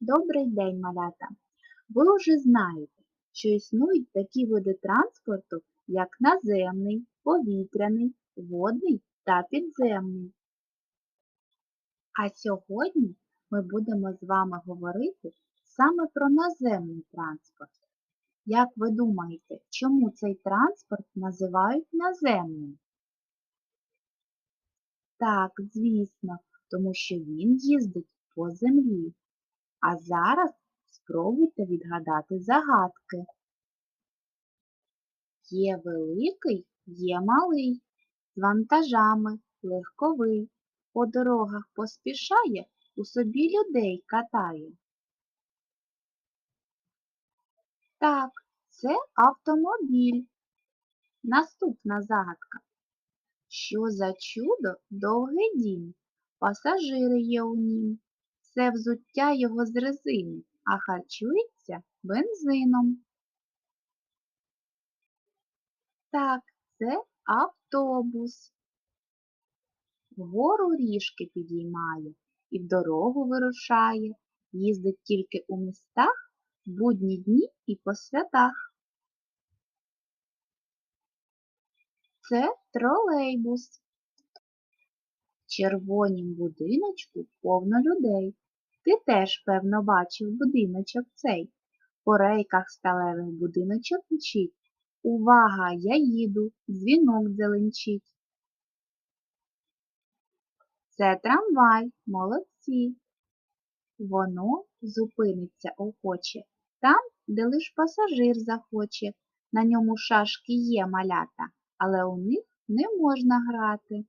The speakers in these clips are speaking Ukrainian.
Добрий день, малята! Ви вже знаєте, що існують такі види транспорту, як наземний, повітряний, водний та підземний. А сьогодні ми будемо з вами говорити саме про наземний транспорт. Як ви думаєте, чому цей транспорт називають наземним? Так, звісно, тому що він їздить по землі. А зараз спробуйте відгадати загадки. Є великий, є малий, з вантажами легковий, по дорогах поспішає, у собі людей катає. Так, це автомобіль. Наступна загадка. Що за чудо довгий дім, пасажири є у нім. Це взуття його з резини, а харчується бензином. Так, це автобус. Вгору ріжки підіймає і в дорогу вирушає, їздить тільки у містах, в будні дні і по святах. Це тролейбус. В червонім будиночку повно людей. Ти теж, певно, бачив будиночок цей. По рейках сталевих будиночок мчить. Увага, я їду, дзвінок зеленчить. Це трамвай, молодці. Воно зупиниться охоче там, де лиш пасажир захоче. На ньому шашки є малята, але у них не можна грати.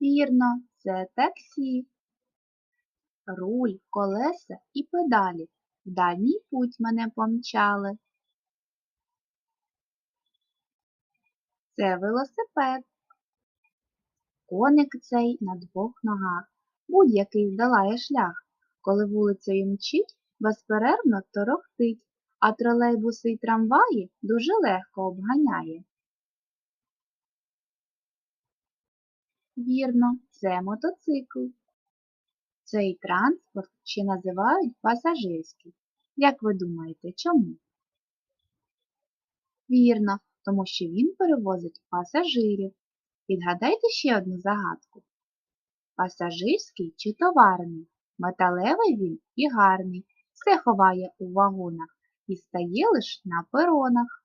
Вірно, це таксі. Руль, колеса і педалі в дальній путь мене помчали. Це велосипед. Коник цей на двох ногах. Будь-який здолає шлях. Коли вулицею мчить, безперервно торохтить, а тролейбуси й трамваї дуже легко обганяє. Вірно, це мотоцикл. Цей транспорт ще називають пасажирський. Як ви думаєте, чому? Вірно, тому що він перевозить пасажирів. Відгадайте ще одну загадку. Пасажирський чи товарний, металевий він і гарний, все ховає у вагонах і стає лиш на перонах.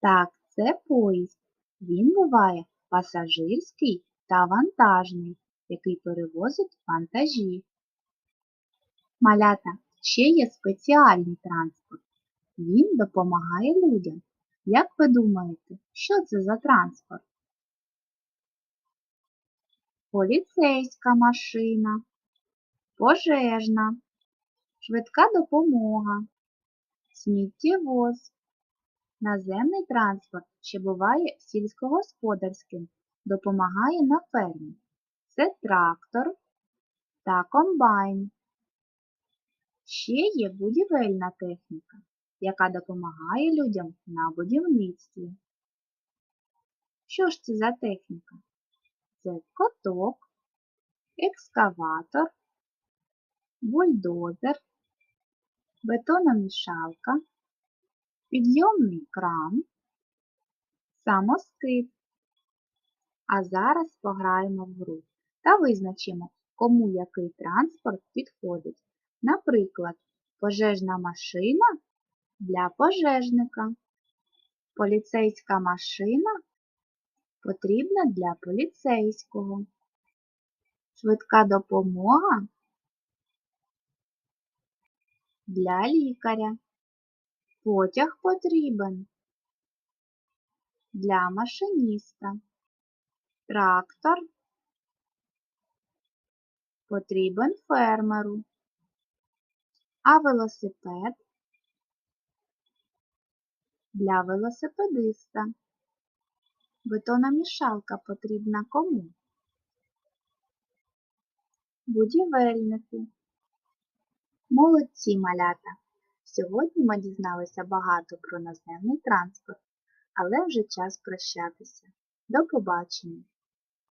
Так, це поїзд. Він буває пасажирський та вантажний, який перевозить вантажі. Малята ще є спеціальний транспорт. Він допомагає людям. Як ви думаєте, що це за транспорт? Поліцейська машина, пожежна, швидка допомога, сміттєвоз. Наземний транспорт ще буває сільськогосподарським, допомагає на фермі. Це трактор та комбайн. Ще є будівельна техніка, яка допомагає людям на будівництві. Що ж це за техніка? Це коток, екскаватор, бульдозер, бетономішалка, підйомний кран, самоскид. А зараз пограємо в гру та визначимо, кому який транспорт підходить. Наприклад, пожежна машина для пожежника, поліцейська машина потрібна для поліцейського, швидка допомога для лікаря. Потяг потрібен для машиніста. Трактор потрібен фермеру, а велосипед для велосипедиста. Бетономішалка потрібна кому? Будівельнику. Молодці малята! Сьогодні ми дізналися багато про наземний транспорт, але вже час прощатися. До побачення!